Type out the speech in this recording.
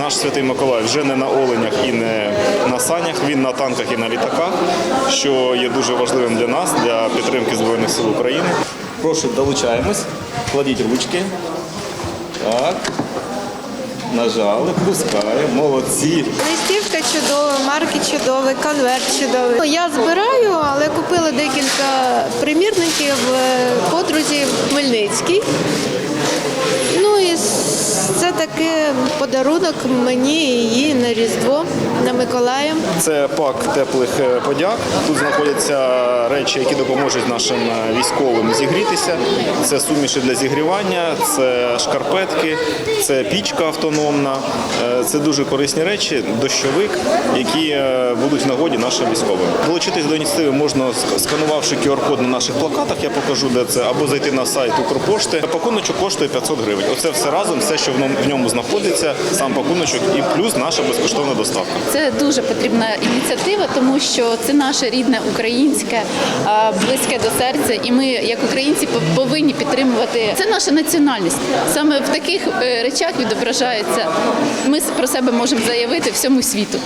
наш святий Миколай вже не на оленях і не на санях, він на танках і на літаках, що є дуже важливим для нас, для підтримки Збройних сил України. Прошу, долучаємось, кладіть ручки. Так. Нажали, пускаємо, молодці. Листівка чудова, марки чудові, конверт чудовий. Ну, Я збираю, але купила декілька примірників подрузі в Хмельницький. Ну і це таке подарунок мені її на Різдво, на Миколая. Це пак теплих е, подяк. Тут знаходяться речі, які допоможуть нашим е, військовим зігрітися. Це суміші для зігрівання, це шкарпетки, це пічка автономна. Е, Це дуже корисні речі, дощовик, які будуть в нагоді нашим військовим. Долучитись до ініціативи можна сканувавши QR-код на наших плакатах. Я покажу, де це, або зайти на сайт Укрпошти. Пакуночок коштує 500 гривень. Оце все разом, все, що в ньому- в ньому знаходиться, сам пакуночок і плюс наша безкоштовна доставка. Це дуже потрібна ініціатива, тому що це наше рідне українське, близьке до серця, і ми, як українці, пов- повинні підтримувати. Це наша національність. Саме в таких е, речах відображається. Ми про себе можемо заявити всьому світу.